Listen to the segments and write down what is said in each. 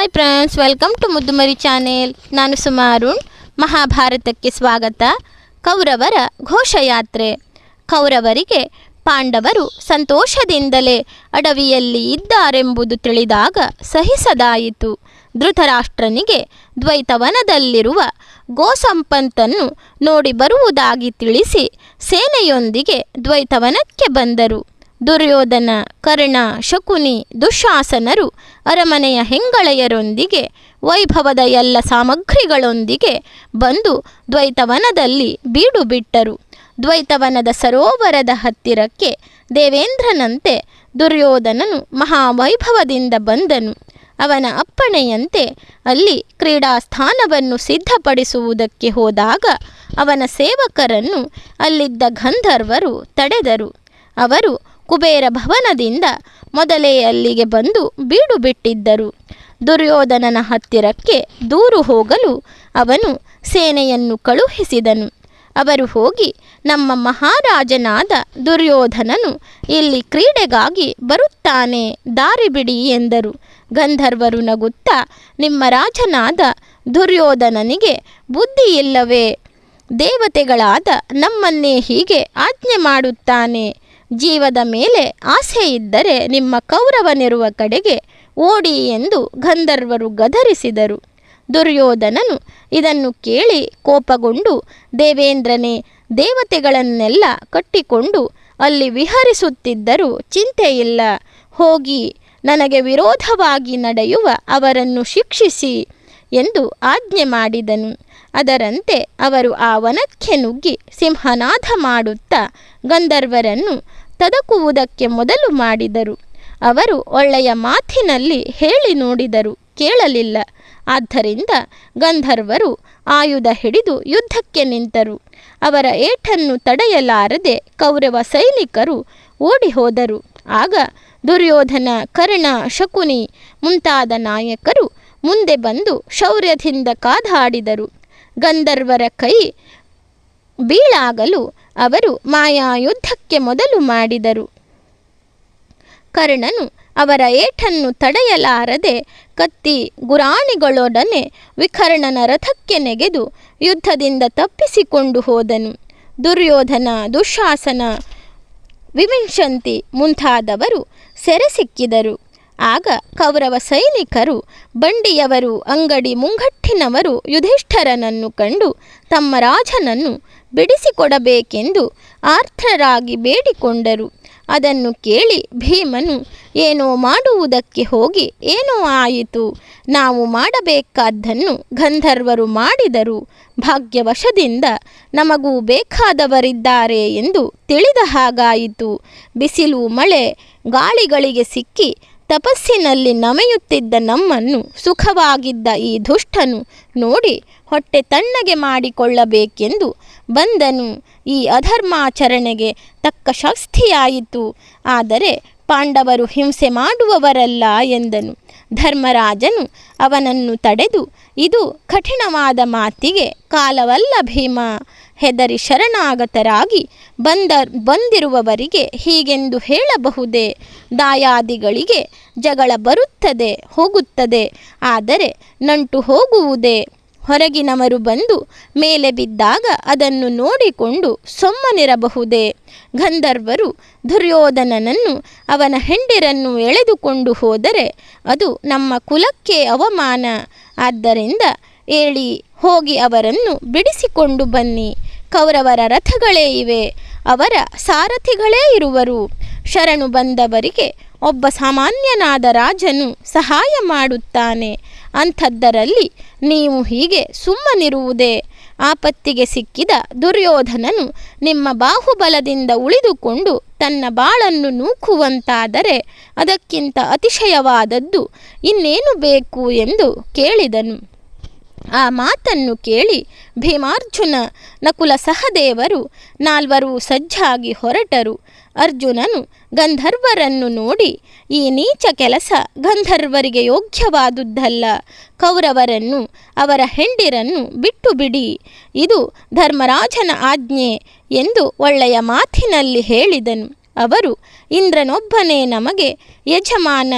Hi friends welcome to Muddumari channel ನಾನು ಸುಮಾರುಣ್ ಮಹಾಭಾರತಕ್ಕೆ ಸ್ವಾಗತ. ಕೌರವರ ಘೋಷಯಾತ್ರೆ. ಕೌರವರಿಗೆ ಪಾಂಡವರು ಸಂತೋಷದಿಂದಲೇ ಅಡವಿಯಲ್ಲಿ ಇದ್ದಾರೆಂಬುದು ತಿಳಿದಾಗ ಸಹಿಸದಾಯಿತು. ಧೃತರಾಷ್ಟ್ರನಿಗೆ ದ್ವೈತವನದಲ್ಲಿರುವ ಗೋಸಂಪತ್ತನ್ನು ನೋಡಿ ಬರುವುದಾಗಿ ತಿಳಿಸಿ ಸೇನೆಯೊಂದಿಗೆ ದ್ವೈತವನಕ್ಕೆ ಬಂದರು. ದುರ್ಯೋಧನ, ಕರ್ಣ, ಶಕುನಿ, ದುಶಾಸನರು ಅರಮನೆಯ ಹೆಂಗಳೆಯರೊಂದಿಗೆ, ವೈಭವದ ಎಲ್ಲ ಸಾಮಗ್ರಿಗಳೊಂದಿಗೆ ಬಂದು ದ್ವೈತವನದಲ್ಲಿ ಬೀಡು ಬಿಟ್ಟರು. ದ್ವೈತವನದ ಸರೋವರದ ಹತ್ತಿರಕ್ಕೆ ದೇವೇಂದ್ರನಂತೆ ದುರ್ಯೋಧನನು ಮಹಾವೈಭವದಿಂದ ಬಂದನು. ಅವನ ಅಪ್ಪಣೆಯಂತೆ ಅಲ್ಲಿ ಕ್ರೀಡಾ ಸ್ಥಾನವನ್ನು ಸಿದ್ಧಪಡಿಸುವುದಕ್ಕೆ ಹೋದಾಗ ಅವನ ಸೇವಕರನ್ನು ಅಲ್ಲಿದ್ದ ಗಂಧರ್ವರು ತಡೆದರು. ಅವರು ಕುಬೇರ ಭವನದಿಂದ ಮೊದಲೇ ಅಲ್ಲಿಗೆ ಬಂದು ಬೀಡು ಬಿಟ್ಟಿದ್ದರು. ದುರ್ಯೋಧನನ ಹತ್ತಿರಕ್ಕೆ ದೂರು ಹೋಗಲು ಅವನು ಸೇನೆಯನ್ನು ಕಳುಹಿಸಿದನು. ಅವರು ಹೋಗಿ ನಮ್ಮ ಮಹಾರಾಜನಾದ ದುರ್ಯೋಧನನು ಇಲ್ಲಿ ಕ್ರೀಡೆಗಾಗಿ ಬರುತ್ತಾನೆ, ದಾರಿ ಬಿಡಿ ಎಂದರು. ಗಂಧರ್ವರು ನಗುತ್ತಾ, ನಿಮ್ಮ ರಾಜನಾದ ದುರ್ಯೋಧನನಿಗೆ ಬುದ್ಧಿ ಇಲ್ಲವೇ ದೇವತೆಗಳಾದ ನಮ್ಮನ್ನೇ ಹೀಗೆ ಆಜ್ಞೆ ಮಾಡುತ್ತಾನೆ. ಜೀವದ ಮೇಲೆ ಆಸೆ ಇದ್ದರೆ ನಿಮ್ಮ ಕೌರವನಿರುವ ಕಡೆಗೆ ಓಡಿ ಎಂದು ಗಂಧರ್ವರು ಗದರಿಸಿದರು. ದುರ್ಯೋಧನನು ಇದನ್ನು ಕೇಳಿ ಕೋಪಗೊಂಡು, ದೇವೇಂದ್ರನೇ, ದೇವತೆಗಳನ್ನೆಲ್ಲ ಕಟ್ಟಿಕೊಂಡು ಅಲ್ಲಿ ವಿಹರಿಸುತ್ತಿದ್ದರೂ ಚಿಂತೆಯಿಲ್ಲ. ಹೋಗಿ, ನನಗೆ ವಿರೋಧವಾಗಿ ನಡೆಯುವ ಅವರನ್ನು ಶಿಕ್ಷಿಸಿ ಎಂದು ಆಜ್ಞೆ ಮಾಡಿದನು. ಅದರಂತೆ ಅವರು ಆ ವನಕ್ಕೆ ನುಗ್ಗಿ ಸಿಂಹನಾಥ ಮಾಡುತ್ತಾ ಗಂಧರ್ವರನ್ನು ತದಕುವುದಕ್ಕೆ ಮೊದಲು ಮಾಡಿದರು. ಅವರು ಒಳ್ಳೆಯ ಮಾತಿನಲ್ಲಿ ಹೇಳಿ ನೋಡಿದರು, ಕೇಳಲಿಲ್ಲ. ಆದ್ದರಿಂದ ಗಂಧರ್ವರು ಆಯುಧ ಹಿಡಿದು ಯುದ್ಧಕ್ಕೆ ನಿಂತರು. ಅವರ ಏಟನ್ನು ತಡೆಯಲಾರದೆ ಕೌರವ ಸೈನಿಕರು ಓಡಿ ಹೋದರು ಆಗ ದುರ್ಯೋಧನ, ಕರ್ಣ, ಶಕುನಿ ಮುಂತಾದ ನಾಯಕರು ಮುಂದೆ ಬಂದು ಶೌರ್ಯದಿಂದ ಕಾದಾಡಿದರು. ಗಂಧರ್ವರ ಕೈ ಬೀಳಾಗಲು ಅವರು ಮಾಯಾಯುದ್ಧಕ್ಕೆ ಮೊದಲು ಮಾಡಿದರು. ಕರ್ಣನು ಅವರ ಏಟನ್ನು ತಡೆಯಲಾರದೆ ಕತ್ತಿ ಗುರಾಣಿಗಳೊಡನೆ ವಿಕರ್ಣನ ರಥಕ್ಕೆ ನೆಗೆದು ಯುದ್ಧದಿಂದ ತಪ್ಪಿಸಿಕೊಂಡು ಹೋದನು. ದುರ್ಯೋಧನ, ದುಶಾಸನ ವಿವಿಂಶಂತಿ ಮುಂತಾದವರು ಸೆರೆ ಸಿಕ್ಕಿದರು ಆಗ ಕೌರವ ಸೈನಿಕರು, ಬಂಡಿಯವರು, ಅಂಗಡಿ ಮುಂಗಟ್ಟಿನವರು, ಯುಧಿಷ್ಠರನನ್ನು ಕಂಡು ತಮ್ಮ ರಾಜನನ್ನು ಬಿಡಿಸಿಕೊಡಬೇಕೆಂದು ಆರ್ಥರಾಗಿ ಬೇಡಿಕೊಂಡರು. ಅದನ್ನು ಕೇಳಿ ಭೀಮನು, ಏನೋ ಮಾಡುವುದಕ್ಕೆ ಹೋಗಿ, ಏನೋ ಆಯಿತು? ನಾವು ಮಾಡಬೇಕಾದ್ದನ್ನು ಗಂಧರ್ವರು ಮಾಡಿದರು. ಭಾಗ್ಯವಶದಿಂದ ನಮಗೂ ಬೇಕಾದವರಿದ್ದಾರೆ ಎಂದು ತಿಳಿದ ಹಾಗಾಯಿತು. ಬಿಸಿಲು, ಮಳೆ, ಗಾಳಿಗಳಿಗೆ ಸಿಕ್ಕಿ ತಪಸ್ಸಿನಲ್ಲಿ ನಮೆಯುತ್ತಿದ್ದ ನಮ್ಮನ್ನು, ಸುಖವಾಗಿದ್ದ ಈ ದುಷ್ಟನು ನೋಡಿ ಹೊಟ್ಟೆ ತಣ್ಣಗೆ ಮಾಡಿಕೊಳ್ಳಬೇಕೆಂದು ಬಂದನು. ಈ ಅಧರ್ಮಾಚರಣೆಗೆ ತಕ್ಕ ಶಾಸ್ತಿಯಾಯಿತು. ಆದರೆ ಪಾಂಡವರು ಹಿಂಸೆ ಮಾಡುವವರಲ್ಲ ಎಂದನು. ಧರ್ಮರಾಜನು ಅವನನ್ನು ತಡೆದು, ಇದು ಕಠಿಣವಾದ ಮಾತಿಗೆ ಕಾಲವಲ್ಲ ಭೀಮ. ಹೆದರಿ ಶರಣಾಗತರಾಗಿ ಬಂದ ಬಂದಿರುವವರಿಗೆ ಹೀಗೆಂದು ಹೇಳಬಹುದೇ? ದಾಯಾದಿಗಳಿಗೆ ಜಗಳ ಬರುತ್ತದೆ, ಹೋಗುತ್ತದೆ, ಆದರೆ ನಂಟು ಹೋಗುವುದೇ? ಹೊರಗಿನವರು ಬಂದು ಮೇಲೆ ಬಿದ್ದಾಗ ಅದನ್ನು ನೋಡಿಕೊಂಡು ಸೊಮ್ಮನಿರಬಹುದೇ? ಗಂಧರ್ವರು ದುರ್ಯೋಧನನನ್ನು ಅವನ ಹೆಂಡಿರನ್ನು ಎಳೆದುಕೊಂಡು ಹೋದರೆ ಅದು ನಮ್ಮ ಕುಲಕ್ಕೆ ಅವಮಾನ. ಆದ್ದರಿಂದ ಏಳಿ ಹೋಗಿ ಅವರನ್ನು ಬಿಡಿಸಿಕೊಂಡು ಬನ್ನಿ. ಕೌರವರ ರಥಗಳೇ ಇವೆ. ಅವರ ಸಾರಥಿಗಳೇ ಇರುವರು. ಶರಣು ಬಂದವರಿಗೆ ಒಬ್ಬ ಸಾಮಾನ್ಯನಾದ ರಾಜನು ಸಹಾಯ ಮಾಡುತ್ತಾನೆ. ಅಂಥದ್ದರಲ್ಲಿ ನೀವು ಹೀಗೆ ಸುಮ್ಮನಿರುವುದೇ? ಆಪತ್ತಿಗೆ ಸಿಕ್ಕಿದ ದುರ್ಯೋಧನನು ನಿಮ್ಮ ಬಾಹುಬಲದಿಂದ ಉಳಿದುಕೊಂಡು ತನ್ನ ಬಾಳನ್ನು ನೂಕುವಂತಾದರೆ ಅದಕ್ಕಿಂತ ಅತಿಶಯವಾದದ್ದು ಇನ್ನೇನು ಬೇಕು ಎಂದು ಕೇಳಿದನು. ಆ ಮಾತನ್ನು ಕೇಳಿ ಭೀಮಾರ್ಜುನ ನಕುಲ ಸಹದೇವರು ನಾಲ್ವರು ಸಜ್ಜಾಗಿ ಹೊರಟರು. ಅರ್ಜುನನು ಗಂಧರ್ವರನ್ನು ನೋಡಿ, ಈ ನೀಚ ಕೆಲಸ ಗಂಧರ್ವರಿಗೆ ಯೋಗ್ಯವಾದುದ್ದಲ್ಲ, ಕೌರವರನ್ನು ಅವರ ಹೆಂಡಿರನ್ನು ಬಿಟ್ಟು ಬಿಡಿ ಇದು ಧರ್ಮರಾಜನ ಆಜ್ಞೆ ಎಂದು ಒಳ್ಳೆಯ ಮಾತಿನಲ್ಲಿ ಹೇಳಿದನು. ಅವರು, ಇಂದ್ರನೊಬ್ಬನೇ ನಮಗೆ ಯಜಮಾನ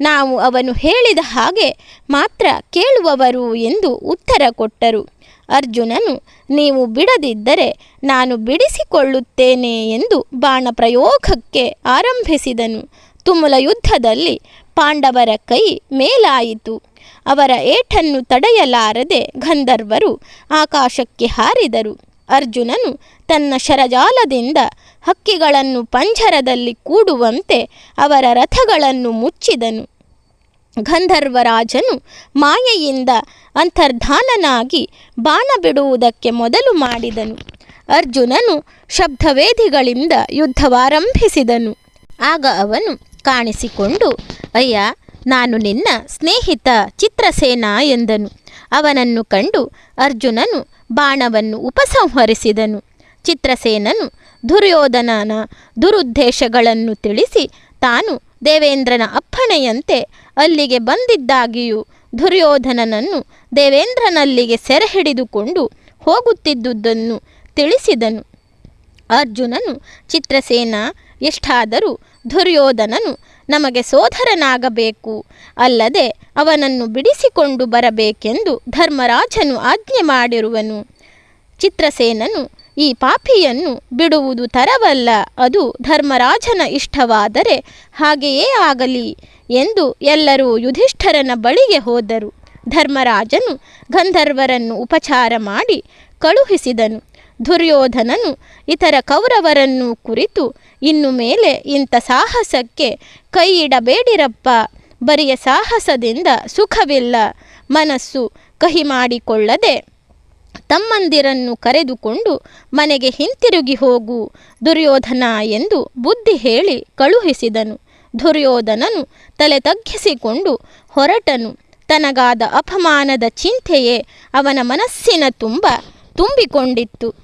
ನಾವು ಅವನು ಹೇಳಿದ ಹಾಗೆ ಮಾತ್ರ ಕೇಳುವವರು ಎಂದು ಉತ್ತರ ಕೊಟ್ಟರು. ಅರ್ಜುನನು, ನೀವು ಬಿಡದಿದ್ದರೆ ನಾನು ಬಿಡಿಸಿಕೊಳ್ಳುತ್ತೇನೆ ಎಂದು ಬಾಣ ಪ್ರಯೋಗಕ್ಕೆ ಆರಂಭಿಸಿದನು. ತುಮುಲ ಯುದ್ಧದಲ್ಲಿ ಪಾಂಡವರ ಕೈ ಮೇಲಾಯಿತು. ಅವರ ಏಟನ್ನು ತಡೆಯಲಾರದೆ ಗಂಧರ್ವರು ಆಕಾಶಕ್ಕೆ ಹಾರಿದರು. ಅರ್ಜುನನು ತನ್ನ ಶರಜಾಲದಿಂದ ಹಕ್ಕಿಗಳನ್ನು ಪಂಜರದಲ್ಲಿ ಕೂಡುವಂತೆ ಅವರ ರಥಗಳನ್ನು ಮುಚ್ಚಿದನು. ಗಂಧರ್ವರಾಜನು ಮಾಯೆಯಿಂದ ಅಂತರ್ಧಾನನಾಗಿ ಬಾಣ ಬಿಡುವುದಕ್ಕೆ ಮೊದಲು ಮಾಡಿದನು. ಅರ್ಜುನನು ಶಬ್ದವೇದಿಗಳಿಂದ ಯುದ್ಧವಾರಂಭಿಸಿದನು. ಆಗ ಅವನು ಕಾಣಿಸಿಕೊಂಡು, ಅಯ್ಯ, ನಾನು ನಿನ್ನ ಸ್ನೇಹಿತ ಚಿತ್ರಸೇನ ಎಂದನು. ಅವನನ್ನು ಕಂಡು ಅರ್ಜುನನು ಬಾಣವನ್ನು ಉಪಸಂಹರಿಸಿದನು. ಚಿತ್ರಸೇನನು ದುರ್ಯೋಧನನ ದುರುದ್ದೇಶಗಳನ್ನು ತಿಳಿಸಿ ತಾನು ದೇವೇಂದ್ರನ ಅಪ್ಪಣೆಯಂತೆ ಅಲ್ಲಿಗೆ ಬಂದಿದ್ದಾಗಿಯೂ ದುರ್ಯೋಧನನನ್ನು ದೇವೇಂದ್ರನಲ್ಲಿಗೆ ಸೆರೆ ಹಿಡಿದುಕೊಂಡು ಹೋಗುತ್ತಿದ್ದುದನ್ನು ತಿಳಿಸಿದನು. ಅರ್ಜುನನು ಚಿತ್ರಸೇನ ಎಷ್ಟಾದರೂ ದುರ್ಯೋಧನನು ನಮಗೆ ಸೋದರನಾಗಬೇಕು. ಅಲ್ಲದೆ ಅವನನ್ನು ಬಿಡಿಸಿಕೊಂಡು ಬರಬೇಕೆಂದು ಧರ್ಮರಾಜನು ಆಜ್ಞೆ ಮಾಡಿರುವನು. ಚಿತ್ರಸೇನನು ಈ ಪಾಪಿಯನ್ನು ಬಿಡುವುದು ತರವಲ್ಲ, ಅದು ಧರ್ಮರಾಜನ ಇಷ್ಟವಾದರೆ ಹಾಗೆಯೇ ಆಗಲಿ ಎಂದು ಎಲ್ಲರೂ ಯುಧಿಷ್ಠರನ ಬಳಿಗೆ ಹೋದರು. ಧರ್ಮರಾಜನು ಗಂಧರ್ವರನ್ನು ಉಪಚಾರ ಮಾಡಿ ಕಳುಹಿಸಿದನು. ದುರ್ಯೋಧನನು ಇತರ ಕೌರವರನ್ನು ಕುರಿತು ಇನ್ನು ಮೇಲೆ ಇಂಥ ಸಾಹಸಕ್ಕೆ ಕೈ ಇಡಬೇಡಿರಪ್ಪ ಬರಿಯ ಸಾಹಸದಿಂದ ಸುಖವಿಲ್ಲ. ಮನಸ್ಸು ಕಹಿ ಮಾಡಿಕೊಳ್ಳದೆ ತಮ್ಮಂದಿರನ್ನು ಕರೆದುಕೊಂಡು ಮನೆಗೆ ಹಿಂತಿರುಗಿ ಹೋಗು. ದುರ್ಯೋಧನ ಎಂದು ಬುದ್ಧಿ ಹೇಳಿ ಕಳುಹಿಸಿದನು. ದುರ್ಯೋಧನನು ತಲೆ ತಗ್ಗಿಸಿಕೊಂಡು ಹೊರಟನು. ತನಗಾದ ಅಪಮಾನದ ಚಿಂತೆಯೇ ಅವನ ಮನಸ್ಸಿನ ತುಂಬ ತುಂಬಿಕೊಂಡಿತ್ತು.